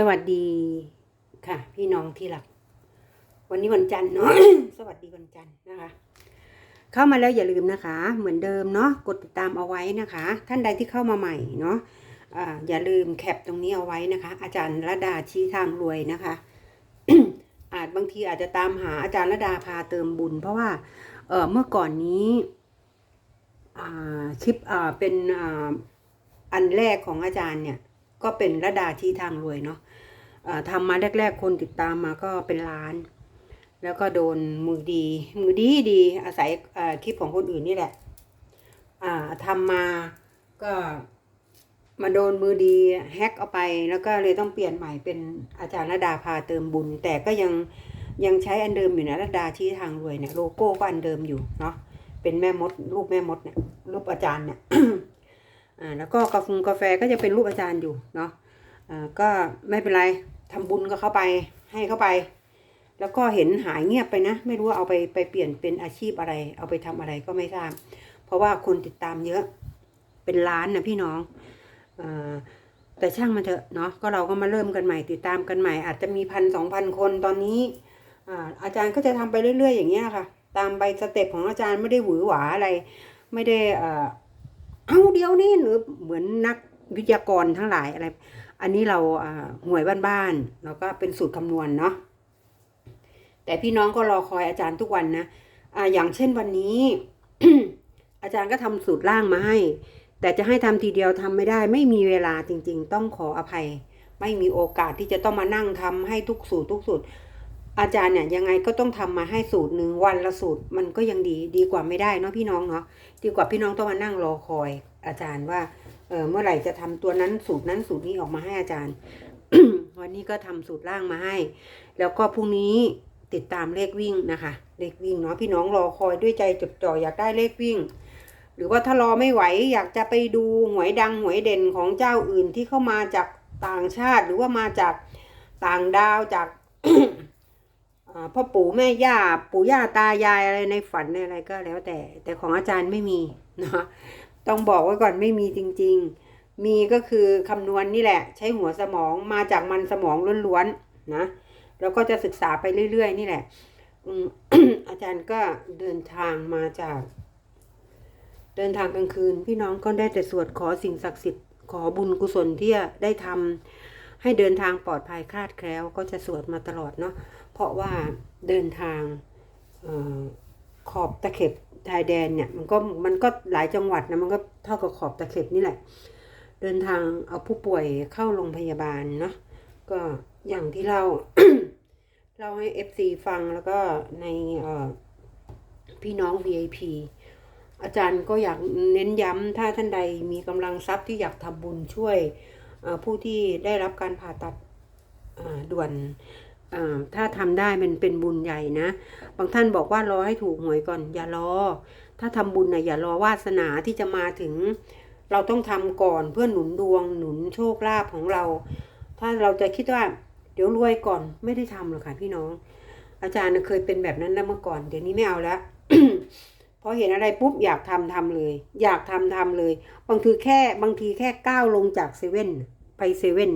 สวัสดีค่ะ พี่น้องที่รัก วันนี้วันจันทร์เนาะสวัสดีวันจันทร์นะคะ เข้ามาแล้วอย่าลืมนะคะ เหมือนเดิมเนาะกดติดตามเอาไว้นะคะ ท่านใดที่เข้ามาใหม่เนาะอ่าอย่าลืมแคปตรงนี้เอาไว้นะคะ อาจารย์ระดาชี้ทางรวยนะคะ อาจบางทีอาจจะตามหาอาจารย์ระดาพาเติมบุญ เพราะว่าเออเมื่อก่อนนี้อ่าคลิปอ่าเป็นอ่าอันแรกของอาจารย์เนี่ยก็เป็นระดาชี้ทางรวยเนาะอ่า ทำมาแรก ๆ คนติดตามมาก็เป็นล้าน แล้วก็โดนมือดี มือดีดีอาศัยคลิปของคนอื่นนี่แหละอ่าทำมาก็มาโดนมือดีแฮกเอาไปแล้วก็เลยต้องเปลี่ยนใหม่เป็นอาจารย์ระดาพาเติมบุญ แต่ก็ยังยังใช้อันเดิมอยู่นะระดาชี้ทางรวยเนี่ยโลโก้ก็อันเดิมอยู่เนาะเป็นแม่มดรูปแม่มดเนี่ยรูปอาจารย์เนี่ยอ่าแล้วก็กาแฟกาแฟก็จะเป็นรูปอาจารย์อยู่เนาะ ก็ไม่เป็นไรทำบุญก็เข้าไปให้เข้าไป แล้วก็เห็นหายเงียบไปนะ ไม่รู้ว่าเอาไปไปเปลี่ยนเป็นอาชีพอะไร เอาไปทำอะไรก็ไม่ทราบ เพราะว่าคนติดตามเยอะเป็นล้านนะพี่น้องอแต่ช่างมันเถอะเนาะก็เราก็มาเริ่มกันใหม่ติดตามกันใหม่ อาจจะมีพันสองพันคนตอนนี้อาอาจารย์ก็จะทำไปเรื่อย ๆ อย่างเงี้ยค่ะ ตามใบสเต็ปของอาจารย์ไม่ได้หวือหวาอะไร ไม่ได้เอ่อเอาเดียวนี่หรือเหมือนนักวิทยากรทั้งหลายอะไร อันนี้เราหน่วยบ้านๆแล้วก็เป็นสูตรคำนวณเนาะแต่พี่น้องก็รอคอยอาจารย์ทุกวันนะอ่าอย่างเช่นวันนี้ อาจารย์ก็ทำสูตรล่างมาให้ แต่จะให้ทำทีเดียวทำไม่ได้ ไม่มีเวลาจริง ๆ ต้องขออภัย ไม่มีโอกาสที่จะต้องมานั่งทำให้ทุกสูตรทุกสูตรอาจารย์เนี่ยยังไงก็ต้องทำมาให้สูตรหนึ่งวันละสูตรมันก็ยังดีดีกว่าไม่ได้เนาะพี่น้องเนาะดีกว่าพี่น้องต้องมานั่งรอคอย อาจารย์ว่า เออเมื่อไหร่จะทำตัวนั้นสูตรนั้นสูตรนี้ออกมาให้อาจารย์ วันนี้ก็ทำสูตรล่างมาให้ แล้วก็พรุ่งนี้ติดตามเลขวิ่งนะคะ เลขวิ่งเนาะพี่น้องรอคอยด้วยใจจดจ่ออยากได้เลขวิ่ง หรือว่าถ้ารอไม่ไหวอยากจะไปดูหวยดังหวยเด่นของเจ้าอื่นที่เข้ามาจากต่างชาติหรือว่ามาจากต่างดาวจากพ่อปู่แม่ย่าปู่ย่าตายายอะไรในฝันในอะไรก็แล้วแต่ แต่ของอาจารย์ไม่มีเนาะ ต้องบอกไว้ก่อนไม่มีจริง ๆ มีก็คือคำนวณนี่แหละ ใช้หัวสมองมาจากมันสมองล้วนๆนะแล้วก็จะศึกษาไปเรื่อยๆ นี่แหละออาจารย์ก็เดินทางมาจาก เดินทางกลางคืน พี่น้องก็ได้แต่สวดขอสิ่งศักดิ์สิทธิ์ขอบุญกุศลที่ได้ทำให้เดินทางปลอดภัยคลาดแคล้ว ก็จะสวดมาตลอดเนาะเพราะว่าเดินทางออขอบตะเข็บ ชายแดนเนี่ยมันก็มันก็หลายจังหวัดนะมันก็เท่ากับขอบตะเข็บนี่แหละ เดินทางเอาผู้ป่วยเข้าโรงพยาบาลเนาะก็อย่างที่เราเล่าให้ FC ฟังแล้วก็ในพี่น้อง VIP อาจารย์ก็อยากเน้นย้ำถ้าท่านใดมีกำลังทรัพย์ที่อยากทำบุญช่วยผู้ที่ได้รับการผ่าตัดด่วน ถ้าทำได้มันเป็นบุญใหญ่นะ บางท่านบอกว่ารอให้ถูกหวยก่อน อย่ารอ ถ้าทำบุญนะอย่ารอวาสนาที่จะมาถึง เราต้องทำก่อนเพื่อหนุนดวงหนุนโชคลาภของเรา ถ้าเราจะคิดว่า เดี๋ยวรวยก่อนไม่ได้ทำหรอกค่ะพี่น้อง อาจารย์เคยเป็นแบบนั้นแล้วเมื่อก่อน เดี๋ยวนี้ไม่เอาแล้วพอเห็นอะไรปุ๊บอยากทำทำเลย อยากทำทำเลย บางทีแค่บางทีแค่ก้าวลงจากเซเว่นไปเซเว่น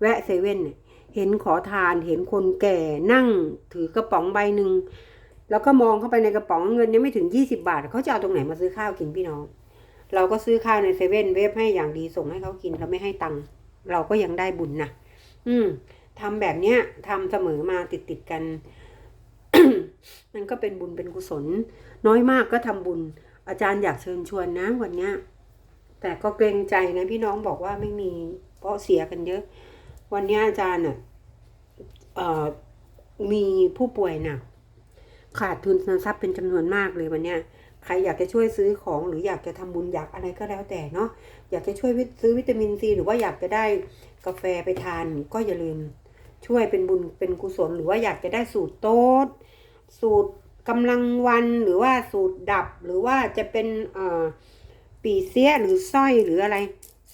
แวะเซเว่นเเห็นขอทานเห็นคนแก่นั่ง ถือกระป๋องใบหนึ่งแล้วก็มองเข้าไปในกระป๋องเงินยังไม่ถึงยี่สิบาทเขาจะเอาตรงไหนมาซื้อข้าวกินพี่น้อง เราก็ซื้อข้าวในเซเว่นเวฟให้อย่างดีส่งให้เขากินเราไม่ให้ตังค์เราก็ยังได้บุญนะอืมทำแบบเนี้ยทำเสมอมาติดติดกัน มันก็เป็นบุญเป็นกุศล น้อยมากก็ทำบุญ อาจารย์อยากเชิญชวนนะวันเนี้ยแต่ก็เกรงใจนะพี่น้องบอกว่าไม่มีเพราะเสียกันเยอะ วันนี้อาจารย์อะมีผู้ป่วยหนักขาดทุนทรัพย์เป็นจำนวนมากเลยวันนี้ใครอยากจะช่วยซื้อของหรืออยากจะทำบุญอยากอะไรก็แล้วแต่เนาะอยากจะช่วยซื้อวิตามินซีหรือว่าอยากจะได้กาแฟไปทานก็อย่าลืม ช่วยเป็นบุญเป็นกุศลหรือว่าอยากจะได้สูตรโต๊ดสูตรกำลังวันหรือว่าสูตรดับหรือว่าจะเป็นปีเสียหรือสร้อยหรืออะไร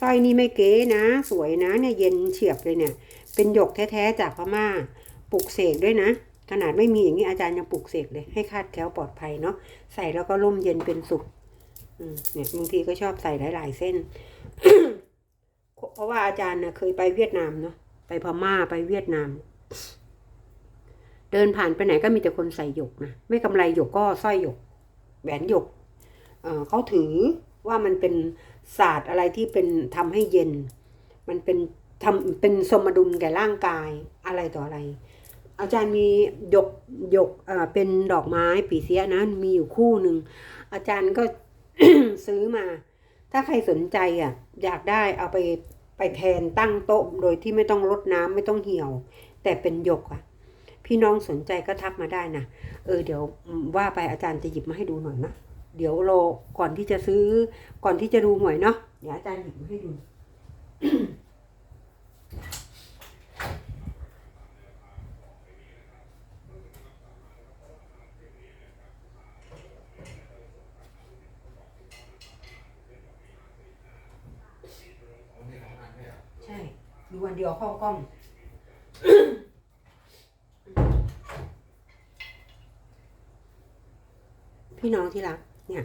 สร้อยนี่ไม่เก๋นะ สวยนะเนี่ยเย็นเฉียบเลยเนี่ย เป็นหยกแท้ๆจากพม่าปลุกเสกด้วยนะ ขนาดไม่มีอย่างนี้อาจารย์ยังปลุกเสกเลย ให้คาดแคล้วปลอดภัยเนาะใส่แล้วก็ร่มเย็นเป็นสุขเนี่ยบางทีก็ชอบใส่หลาย ๆ เส้น เพราะว่าอาจารย์นะเคยไปเวียดนามเนาะไปพม่าไปเวียดนาม เดินผ่านไปไหนก็มีแต่คนใส่หยกนะไม่กำไรหยกก็สร้อยหยกแหวนหยกเเขาถือว่ามันเป็น ศาสตร์อะไรที่เป็นทำให้เย็น มันเป็นทำเป็นสมดุลแก่ร่างกายอะไรต่ออะไร อาจารย์มีหยกหยกเอ่อเป็นดอกไม้ปีเสียนะมีอยู่คู่หนึ่งอาจารย์ก็ซื้อมา ถ้าใครสนใจอะ อยากได้เอาไปไปแทนตั้งโต๊ะโดยที่ไม่ต้องรดน้ำไม่ต้องเหี่ยว แต่เป็นหยกอะ พี่น้องสนใจก็ทักมาได้นะเออเดี๋ยวว่าไปอาจารย์จะหยิบมาให้ดูหน่อยนะ เดี๋ยวรอก่อนที่จะซื้อ ก่อนที่จะดูหวยเนาะเดี๋ยวอาจารย์หยิบมาให้ดูใช่ ดูวันเดียวเข้ากล้องพี่น้องที่รัก เนี่ย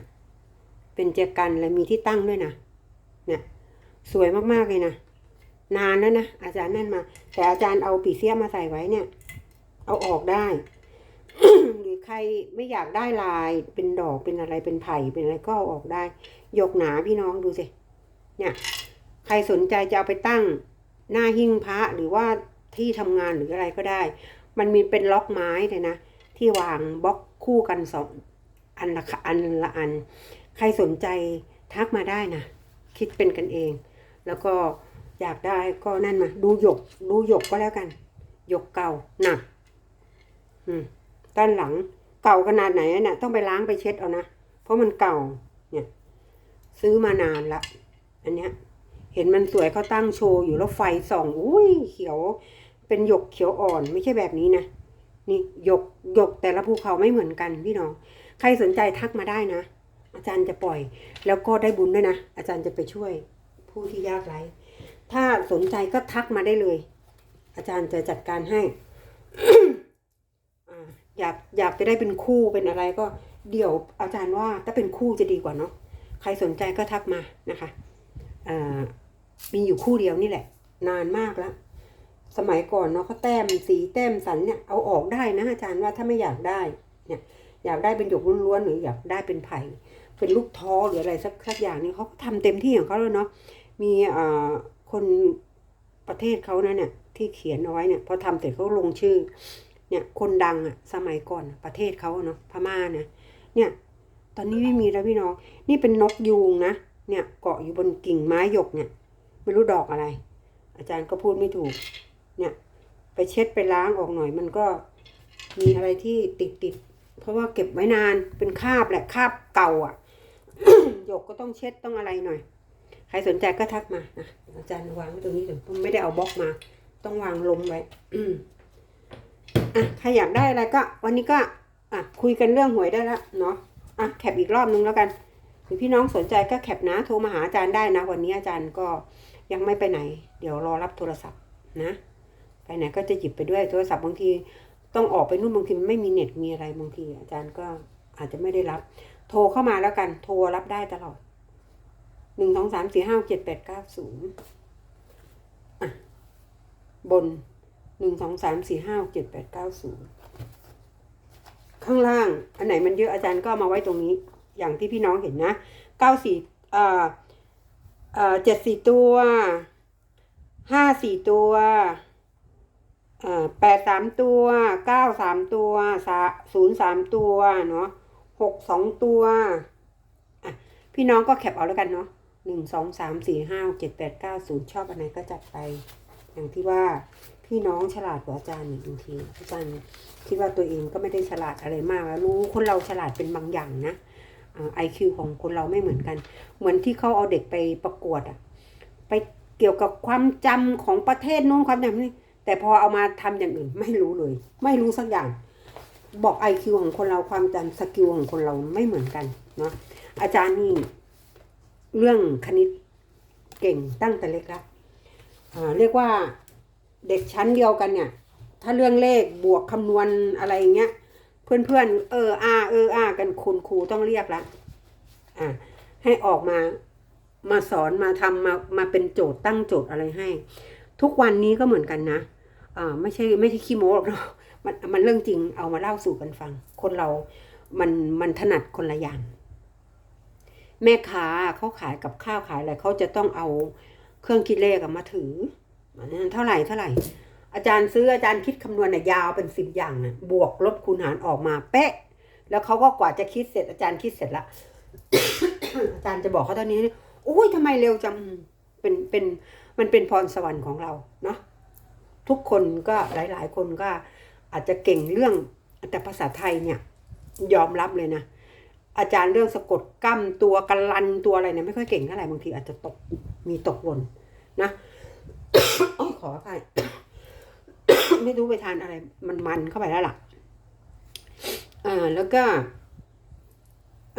เป็นเจกันและมีที่ตั้งด้วยนะ เนี่ย สวยมากๆเลยนะ นานแล้วนะ อาจารย์นั่นมา แต่อาจารย์เอาปีเสียมาใส่ไว้เนี่ย เอาออกได้ หรือใครไม่อยากได้ลายเป็นดอกเป็นอะไรเป็นไผ่เป็นอะไรก็เอาออกได้ ยกหนาพี่น้องดูสิ เนี่ย ใครสนใจจะเอาไปตั้งหน้าหิ้งพระหรือว่าที่ทำงานหรืออะไรก็ได้ มันมีเป็นล็อกไม้เลยนะ ที่วางบล็อกคู่กันสอง อันละอันละอัน ใครสนใจทักมาได้นะ คิดเป็นกันเอง แล้วก็อยากได้ก็นั่นมา ดูหยก ดูหยกก็แล้วกัน หยกเก่าหนักด้านหลังเก่าขนาดไหนน่ะต้องไปล้างไปเช็ดเอานะ เพราะมันเก่า เนี่ย ซื้อมานานละ อันเนี้ย เห็นมันสวยเขาตั้งโชว์อยู่แล้วไฟส่อง อุ้ยเขียว เป็นหยกเขียวอ่อนไม่ใช่แบบนี้นะ นี่หยกหยกแต่ละภูเขาไม่เหมือนกันพี่น้อง ใครสนใจทักมาได้นะ อาจารย์จะปล่อย แล้วก็ได้บุญด้วยนะ อาจารย์จะไปช่วยผู้ที่ยากไร้ ถ้าสนใจก็ทักมาได้เลย อาจารย์จะจัดการให้อยากอยากจะได้เป็นคู่เป็นอะไรก็เดี๋ยวอาจารย์ว่าถ้าเป็นคู่จะดีกว่าเนาะใครสนใจก็ทักมานะคะมีอยู่คู่เดียวนี่แหละ นานมากแล้ว สมัยก่อนเนาะเขาแต้มสีแต้มสันเนี่ยเอาออกได้นะอาจารย์ว่าถ้าไม่อยากได้เนี่ย อยากได้เป็นหยกล้วนๆหรืออยากได้เป็นไผ่เป็นลูกท้อหรืออะไรสักสักอย่างนี่เขาก็ทำเต็มที่ของเขาแล้วเนาะมีอ่าคนประเทศเขานะเนี่ยที่เขียนเอาไว้เนี่ยพอทำเสร็จเขาลงชื่อ เนี่ยคนดังอะสมัยก่อนประเทศเขาเนาะพม่านะเนี่ยตอนนี้ไม่มีแล้วพี่น้องนี่เป็นนกยูงนะเนี่ยเกาะอยู่บนกิ่งไม้หยกเนี่ยไม่รู้ดอกอะไร อาจารย์ก็พูดไม่ถูกเนี่ยไปเช็ดไปล้างออกหน่อยมันก็มีอะไรที่ติดติด เพราะว่าเก็บไว้นานเป็นคาบแหละคาบเก่าอะหยกก็ต้องเช็ดต้องอะไรหน่อย ใครสนใจก็ทักมานะอาจารย์วางไว้ตรงนี้เดี๋ยวผมไม่ได้เอาบล็อกมา ต้องวางลมไว้อะใครอยากได้อะไรก็ วันนี้ก็อะคุยกันเรื่องหวยได้แล้วเนาะอะแคปอีกรอบนึงแล้วกันหรือพี่น้องสนใจก็แคปนะโทรมาหาอาจารย์ได้นะ วันนี้อาจารย์ก็ยังไม่ไปไหน เดี๋ยวรอรับโทรศัพท์นะ ไปไหนก็จะหยิบไปด้วยโทรศัพท์บางที ต้องออกไปนู่นบางทีมันไม่มีเน็ตมีอะไรบางที อาจารย์ก็อาจจะไม่ได้รับ โทรเข้ามาแล้วกัน โทรรับได้ตลอดหนึ่งสองสามสี่ห้าเจ็ดแปดเก้าศูนย์บนหนึ่งสองสามสี่ห้าเจ็ดแปดเก้าศูนย์ข้างล่าง อันไหนมันเยอะอาจารย์ก็มาไว้ตรงนี้ อย่างที่พี่น้องเห็นนะเก้าสี่เอ่อเอ่อเจ็ดสี่ตัวห้าสี่ตัว แปดสามตัวเก้าสามตัวศูนย์สามตัวเนาะหกสองตัวพี่น้องก็แคปเอาแล้วกันเนาะหนึ่งสองสามสี่ห้าเจ็ดแปดเก้าศูนย์ชอบอันไหนก็จัดไป อย่างที่ว่าพี่น้องฉลาดกว่าอาจารย์นี่บางทีอาจารย์คิดว่าตัวเองก็ไม่ได้ฉลาดอะไรมากแล้วรู้คนเราฉลาดเป็นบางอย่างนะไอคิวของคนเราไม่เหมือนกัน เหมือนที่เขาเอาเด็กไปประกวดอะไปเกี่ยวกับความจำของประเทศนู้นความจำนี้ แต่พอเอามาทำอย่างอื่นไม่รู้เลย ไม่รู้สักอย่าง บอกไอคิวของคนเราความจำสกิลของคนเราไม่เหมือนกันเนาะอาจารย์นี่เรื่องคณิตเก่งตั้งแต่เล็กแล้วเรียกว่าเด็กชั้นเดียวกันเนี่ย ถ้าเรื่องเลขบวกคำนวณอะไรอย่างเงี้ย เพื่อนๆ เอออาเอออากันคุณครูต้องเรียกละอ่าให้ออกมามาสอนมาทำมามาเป็นโจทย์ตั้งโจทย์อะไรให้ ทุกวันนี้ก็เหมือนกันนะ ไม่ใช่ไม่ใช่ขี้โม้หรอกเนาะมันมันเรื่องจริงเอามาเล่าสู่กันฟัง คนเรา มันมันถนัดคนละอย่างแม่ค้าเขาขายกับข้าวขายอะไรเขาจะต้องเอาเครื่องคิดเลขมาถือเท่าไหร่เท่าไหร่ อาจารย์ซื้ออาจารย์คิดคำนวณน่ะยาวเป็นสิบอย่างนะบวกลบคูณหารออกมาเป๊ะ แล้วเขาก็กว่าจะคิดเสร็จ อาจารย์คิดเสร็จละอาจารย์จะบอกเขาเท่านี้โอ้ยทำไมเร็วจังเป็นเป็นมันเป็นพรสวรรค์ของเราเนาะ ทุกคนก็หลาย ๆ คนก็อาจจะเก่งเรื่องแต่ภาษาไทยเนี่ยยอมรับเลยนะอาจารย์เรื่องสะกดกั้มตัวกันลันตัวอะไรเนี่ยไม่ค่อยเก่งเท่าไหร่บางทีอาจจะตกมีตกหล่นนะอ้ยขออภัยไม่รู้ไปทานอะไร มันมันเข้าไปแล้วล่ะอ่าแล้วก็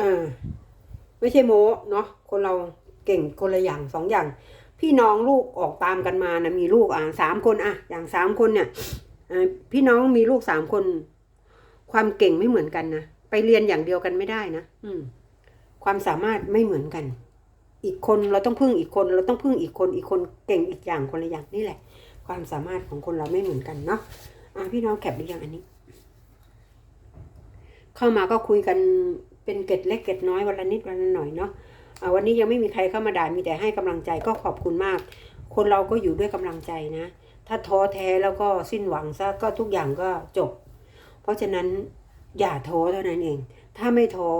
อ่าไม่ใช่โม้เนาะคนเราเก่งคนละอย่างสองอย่าง พี่น้องลูกออกตามกันมานะมีลูกอ่าสามคนอะ อย่างสามคนเนี่ยอ่าพี่น้องมีลูกสามคน ความเก่งไม่เหมือนกันนะไปเรียนอย่างเดียวกันไม่ได้นะอืม ความสามารถไม่เหมือนกัน อีกคนเราต้องพึ่งอีกคน เราต้องพึ่งอีกคน อีกคนเก่งอีกอย่างคนละอย่างนี่แหละ ความสามารถของคนเราไม่เหมือนกันเนาะอะพี่น้องแคปหรือยังอันนี้ เข้ามาก็คุยกันเป็นเกร็ดเล็กเกร็ดน้อยวันละนิดวันละหน่อยเนาะอะ วันนี้ยังไม่มีใครเข้ามาด่ามีแต่ให้กำลังใจก็ขอบคุณมาก คนเราก็อยู่ด้วยกำลังใจนะ ถ้าท้อแท้แล้วก็สิ้นหวังซะก็ทุกอย่างก็จบ เพราะฉะนั้นอย่าท้อเท่านั้นเอง ถ้าไม่ท้อ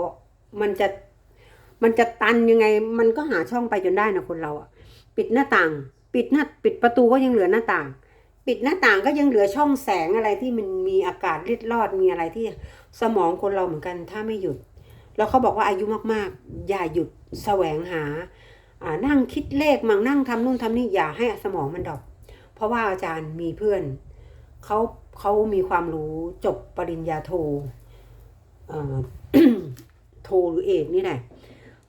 มันจะมันจะตันยังไง มันก็หาช่องไปจนได้นะคนเราอะปิดหน้าต่าง ปิดหน้าปิดประตูก็ยังเหลือหน้าต่าง ปิดหน้าต่างก็ยังเหลือช่องแสงอะไรที่มันมีอากาศเล็ดลอดมีอะไรที่สมองคนเราเหมือนกัน ถ้าไม่หยุด แล้วเขาบอกว่าอายุมากๆ อย่าหยุดแสวงหาอ่านั่งคิดเลขมั่งนั่งทำนู่นทำนี่อย่าให้สมองมันดอก เพราะว่าอาจารย์มีเพื่อนเขาเขามีความรู้จบปริญญาโทโทหรือเอกนี่แหละ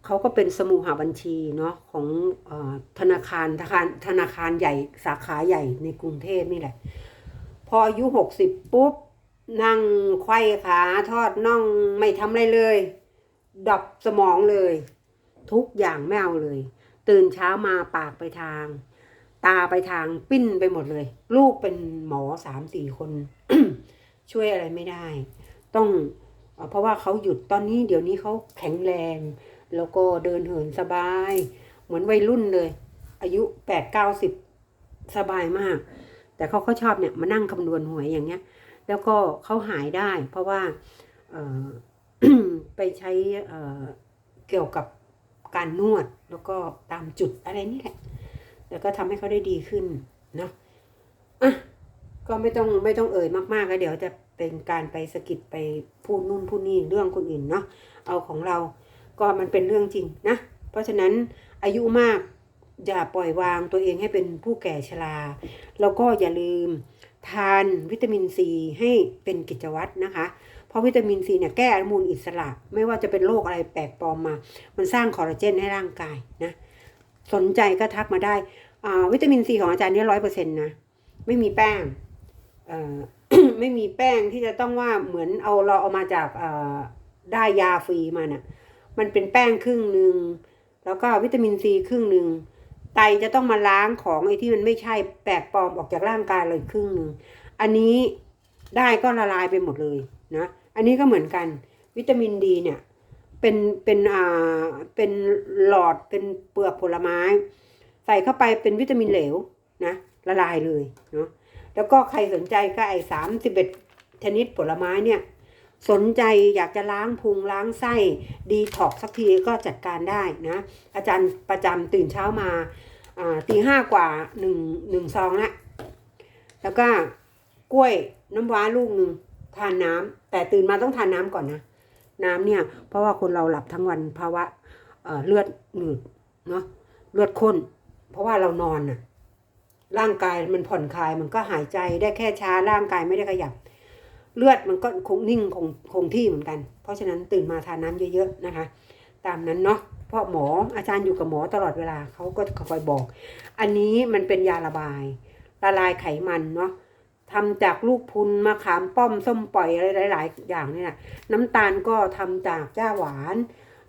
เขาก็เป็นสมุหาบัญชีเนาะของอธนาคารธนาคารธนาคารใหญ่สาขาใหญ่ในกรุงเทพนี่แหละ พออายุหกสิบปุ๊บ นั่งไขว้ขาทอดน่องไม่ทำอะไรเลย ดับสมองเลย ทุกอย่างไม่เอาเลย ตื่นเช้ามาปากไปทาง ตาไปทางปิ้นไปหมดเลย ลูกเป็นหมอสามสี่คน ช่วยอะไรไม่ได้ ต้องเพราะว่าเขาหยุดตอนนี้เดี๋ยวนี้เขาแข็งแรง แล้วก็เดินเหินสบาย เหมือนวัยรุ่นเลย อายุแปดเก้าสิบสบายมาก แต่เขาก็ชอบเนี่ยมานั่งคำนวณหวยอย่างเงี้ย แล้วก็เขาหายได้ เพราะว่าเไปใช้เกี่ยวกับการนวดแล้วก็ตามจุดอะไรนี่แหละ แล้วก็ทำให้เขาได้ดีขึ้นเนาะอะก็ไม่ต้องไม่ต้องเอ่ยมากๆแล้วเดี๋ยวจะเป็นการไปสะกิดไปพูดนู่นพูดนี่เรื่องคนอื่นเนาะเอาของเราก็มันเป็นเรื่องจริงนะ เพราะฉะนั้นอายุมากอย่าปล่อยวางตัวเองให้เป็นผู้แก่ชราแล้วก็อย่าลืมทานวิตามินซีให้เป็นกิจวัตรนะคะ เพราะวิตามินซีเนี่ยแก้อนุมูลอิสระ ไม่ว่าจะเป็นโรคอะไรแปลกปลอมมา มันสร้างคอลลาเจนให้ร่างกายนะ สนใจก็ทักมาได้อ่าวิตามินซีของอาจารย์นี่ร้อยเปอร์เซ็นต์นะ ไม่มีแป้งอ่อไม่มีแป้งที่จะต้องว่าเหมือนเอาเราเอามาจากอ่อได้ยาฟรีมาน่ะ มันเป็นแป้งครึ่งหนึ่งแล้วก็วิตามินซีครึ่งหนึ่งไตจะต้องมาล้างของไอ้ที่มันไม่ใช่แปลกปลอมออกจากร่างกายเลยครึ่งหนึ่งอันนี้ได้ก็ละลายไปหมดเลยนะ อันนี้ก็เหมือนกัน วิตามินดีเนี่ยเป็นเป็นอ่าเป็นหลอดเป็นเปลือกผลไม้ ใส่เข้าไปเป็นวิตามินเหลวนะละลายเลยเนาะแล้วก็ใครสนใจก็ไอ้สามสิบเอ็ดชนิดผลไม้เนี่ยสนใจอยากจะล้างพุงล้างไส้ดีท็อกสักทีก็จัดการได้นะอาจารย์ประจำตื่นเช้ามาอ่าตีห้ากว่าหนึ่งหนึ่งซองละแล้วก็กล้วยน้ำว้าลูกหนึ่ง ทานน้ำแต่ตื่นมาต้องทานน้ำก่อนนะ น้ำเนี่ย เพราะว่าคนเราหลับทั้งวันภาวะเอ่อเลือดหนืดเนาะเลือดข้น เพราะว่าเรานอนน่ะ ร่างกายมันผ่อนคลาย มันก็หายใจได้แค่ช้าร่างกายไม่ได้ขยับ เลือดมันก็คงนิ่งคงคงที่เหมือนกัน เพราะฉะนั้นตื่นมาทานน้ำเยอะๆนะคะ ตามนั้นเนาะเพราะหมออาจารย์อยู่กับหมอตลอดเวลาเขาก็คอยบอก อันนี้มันเป็นยาระบาย ละลายไขมันเนาะ ทำจากลูกพุนมะขามป้อมส้มปล่อยอะไรหลาย ๆ อย่างเนี่ยน้ำตาลก็ทำจากหญ้าหวาน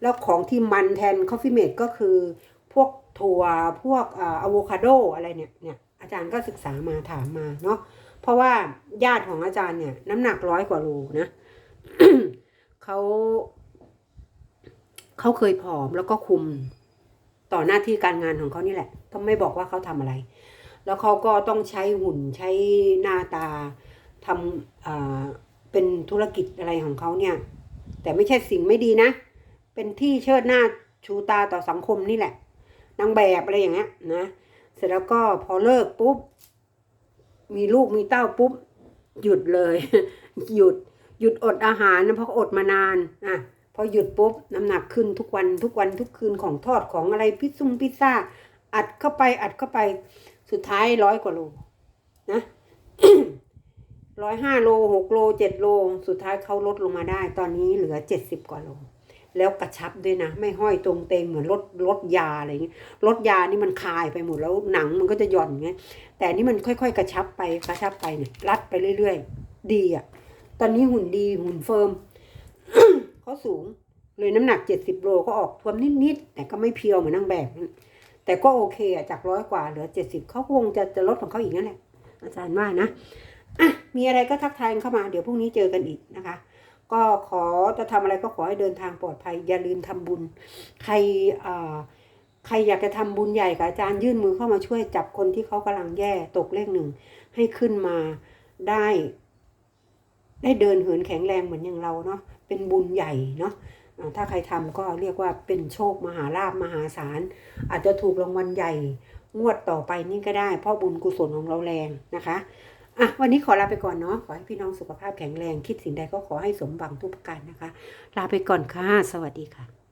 แล้วของที่มันแทนคอฟฟี่เมดก็คือพวกถั่วพวกอะโวคาโดอะไรเนี่ยเนี่ยอาจารย์ก็ศึกษามาถามมาเนาะเพราะว่าญาติของอาจารย์เนี่ยน้ำหนักร้อยกว่าโลนะเขาเขาเคยผอมแล้วก็คุมต่อหน้าที่การงานของเขานี่แหละต้องไม่บอกว่าเขาทำอะไร แล้วเขาก็ต้องใช้หุ่นใช้หน้าตาทำเป็นธุรกิจอะไรของเขาเนี่ย แต่ไม่ใช่สิ่งไม่ดีนะ เป็นที่เชิดหน้าชูตาต่อสังคมนี่แหละนางแบบอะไรอย่างเงี้ยนะ เสร็จแล้วก็พอเลิกปุ๊บ มีลูกมีเต้าปุ๊บ หยุดเลย หยุดหยุดอดอาหารนะเพราะอดมานานอะพอหยุดปุ๊บน้ำหนักขึ้นทุกวันทุกวันทุกคืนของทอดของอะไรพิซซุงพิซซ่าอัดเข้าไปอัดเข้าไป สุดท้ายร้อยกว่าโลนะร้อยห้าโลหกโลเจ็ดโล สุดท้ายเขาลดลงมาได้ ตอนนี้เหลือเจ็ดสิบกว่าโล แล้วกระชับด้วยนะ ไม่ห้อยตรงเตงเหมือนลดลดยาอะไรเงี้ยลดยานี่มันคายไปหมดแล้วหนังมันก็จะหย่อนไงแต่นี่มันค่อย ๆ กระชับไปกระชับไปเนี่ยรัดไปเรื่อยๆ ดีอะ ตอนนี้หุ่นดีหุ่นเฟิร์มเขาสูงเลยน้ำหนักเจ็ดสิบโลก็ออกทวมนิดๆแต่ก็ไม่เพียวเหมือนนางแบบ แต่ก็โอเคอะจากร้อยกว่าเหลือเจ็ดสิบเขาคงจะจะลดของเขาอีกนั่นแหละ อาจารย์ว่านะอะมีอะไรก็ทักทายเข้ามาเดี๋ยวพรุ่งนี้เจอกันอีกนะคะ ก็ขอจะทำอะไรก็ขอให้เดินทางปลอดภัย อย่าลืมทำบุญ ใครอ่าใครอยากจะทำบุญใหญ่กับอาจารย์ยื่นมือเข้ามาช่วยจับคนที่เขากำลังแย่ตกเลขหนึ่งให้ขึ้นมาได้ ได้เดินเหินแข็งแรงเหมือนอย่างเราเนาะเป็นบุญใหญ่เนาะ ถ้าใครทำก็เรียกว่าเป็นโชคมหาลาภมหาศาล อาจจะถูกรางวัลใหญ่งวดต่อไปนี่ก็ได้ เพราะบุญกุศลของเราแรงนะคะอะวันนี้ขอลาไปก่อนเนาะขอให้พี่น้องสุขภาพแข็งแรง คิดสิ่งใดก็ขอให้สมหวังทุกประการนะคะ ลาไปก่อนค่ะ สวัสดีค่ะ